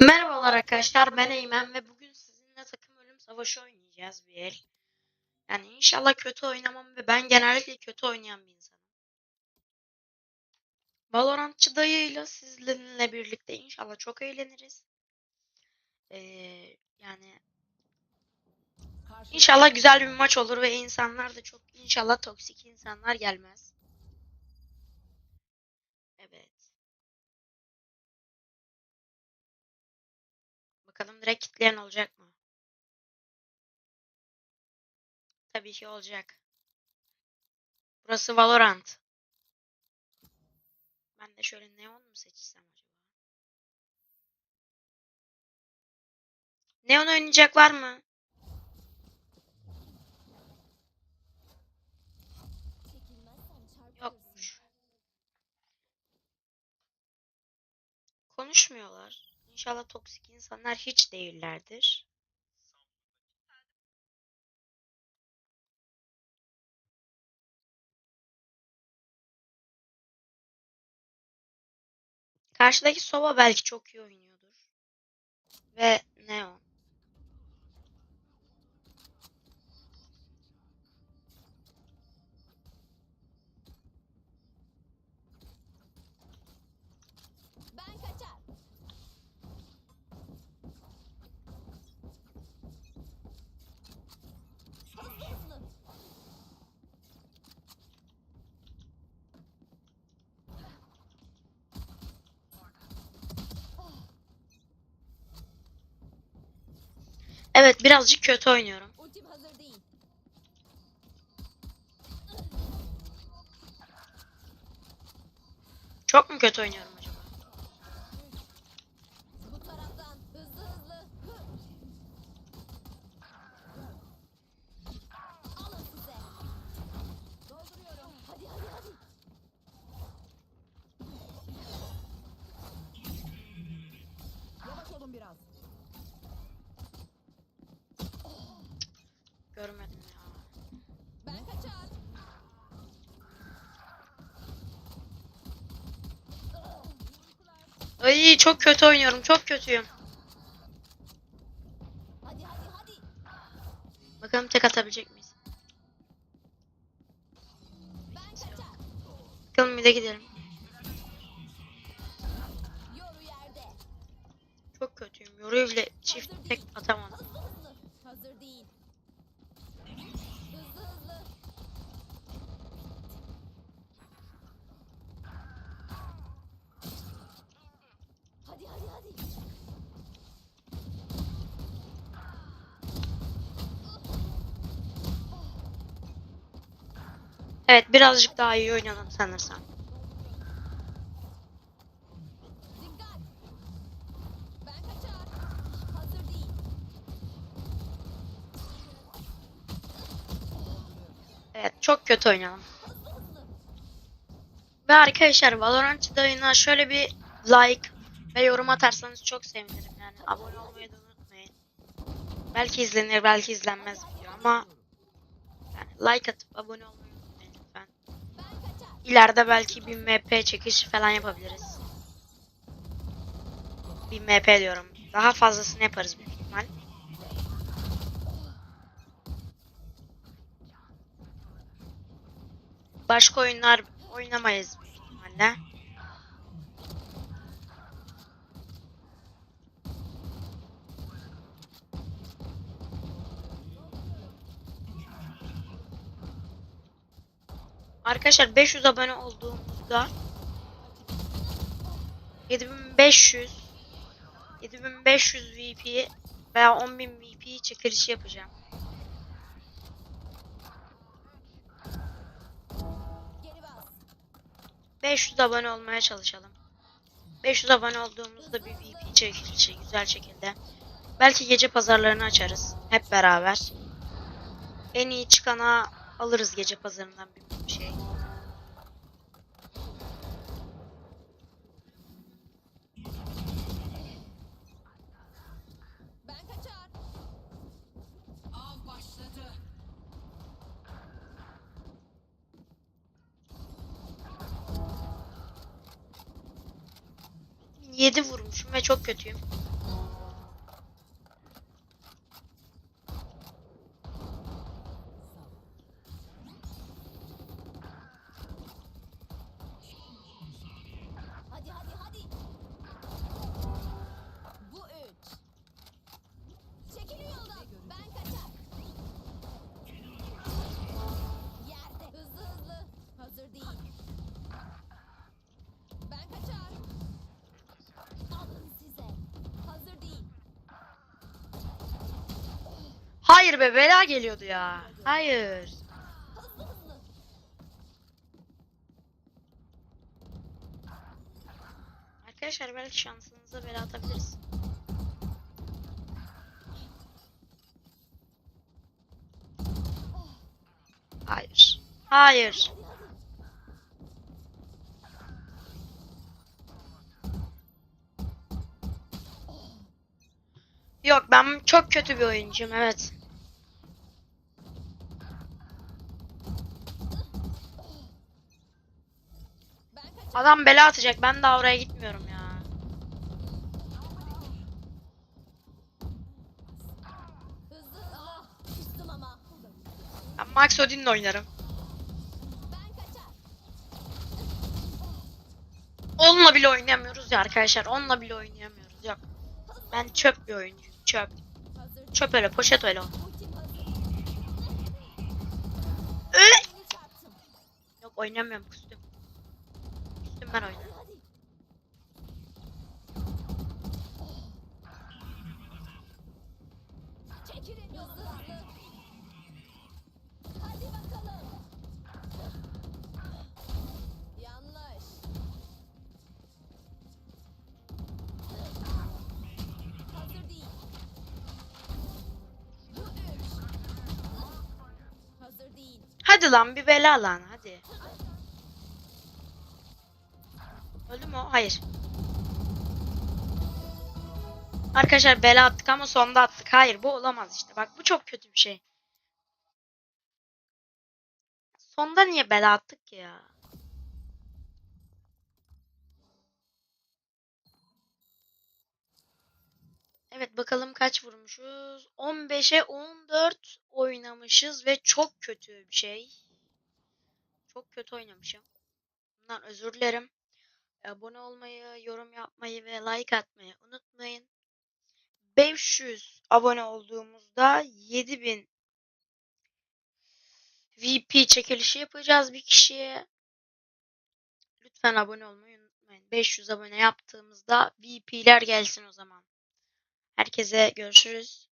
Merhabalar arkadaşlar ben Eymen ve bugün sizinle takım ölüm savaşı oynayacağız bir el. Yani inşallah kötü oynamam ve ben genellikle kötü oynayan bir insanım. Valorantçı dayıyla sizinle birlikte inşallah çok eğleniriz. Ee, yani inşallah güzel bir maç olur ve insanlar da çok inşallah toksik insanlar gelmez. Evet. Bakalım direkt kitleyen olacak mı? Tabii ki olacak. Burası Valorant. Ben de şöyle Neon mu seçsem acaba? Neon oynayacak var mı? Yokmuş. Konuşmuyorlar. İnşallah toksik insanlar hiç değillerdir. Karşıdaki Sova belki çok iyi oynuyordur. Ve Neon. Ben kaçar. Hızlı hızlı. Evet birazcık kötü oynuyorum. Ultim hazır değil. Çok mu kötü oynuyorum Görmedim ya. Ben kaçar. Ay çok kötü oynuyorum. Çok kötüyüm. Hadi hadi hadi. Bakalım tek atabilecek miyiz? Ben kaçar. Bakalım bir de gidelim. Yoru yerde. Çok kötüyüm. Yoruyu bile çift tek atamadım. Hazır değil. Hızlı hızlı. Hadi hadi hadi. Evet birazcık daha iyi oynadım sanırsam. Dikkat. Ben kaçar. Hazır değil. Evet çok kötü oynadım. Ve arkadaşlar Valorant dayına şöyle bir like ve yorum atarsanız çok sevinirim. Yani abone olmayı da unutmayın. Belki izlenir belki izlenmez video ama yani like atıp abone olmayı unutmayın lütfen. İleride belki bir MP çekişi falan yapabiliriz. Bir MP diyorum. Daha fazlasını yaparız büyük Başka oyunlar oynamayız ihtimalle. Arkadaşlar 500 abone olduğumuzda 7500 7500 VP veya 10000 VP çekilişi yapacağım. 500 abone olmaya çalışalım. 500 abone olduğumuzda bir VP çekilişi güzel şekilde. Belki gece pazarlarını açarız hep beraber. En iyi çıkana alırız gece pazarından bir şey. 7 vurmuşum ve çok kötüyüm. Hayır be bela geliyordu ya. Hayır. Arkadaşlar belki şansınıza bela atabiliriz. Hayır. Hayır. Yok ben çok kötü bir oyuncuyum evet. Adam bela atacak ben daha oraya gitmiyorum ya. Ben Max Odin'le oynarım. Onunla bile oynayamıyoruz ya arkadaşlar. Onunla bile oynayamıyoruz. Yok. Ben çöp bir oyuncuyum. Çöp. Çöp öyle. Poşet öyle. Yok oynamıyorum kustum. Ben değil. Hadi lan bir bela lan Öldü mü? Hayır. Arkadaşlar bela attık ama sonda attık. Hayır bu olamaz işte. Bak bu çok kötü bir şey. Sonda niye bela attık ya? Evet bakalım kaç vurmuşuz. 15'e 14 oynamışız ve çok kötü bir şey. Çok kötü oynamışım. Bundan özür dilerim. Abone olmayı, yorum yapmayı ve like atmayı unutmayın. 500 abone olduğumuzda 7000 VP çekilişi yapacağız bir kişiye. Lütfen abone olmayı unutmayın. 500 abone yaptığımızda VP'ler gelsin o zaman. Herkese görüşürüz.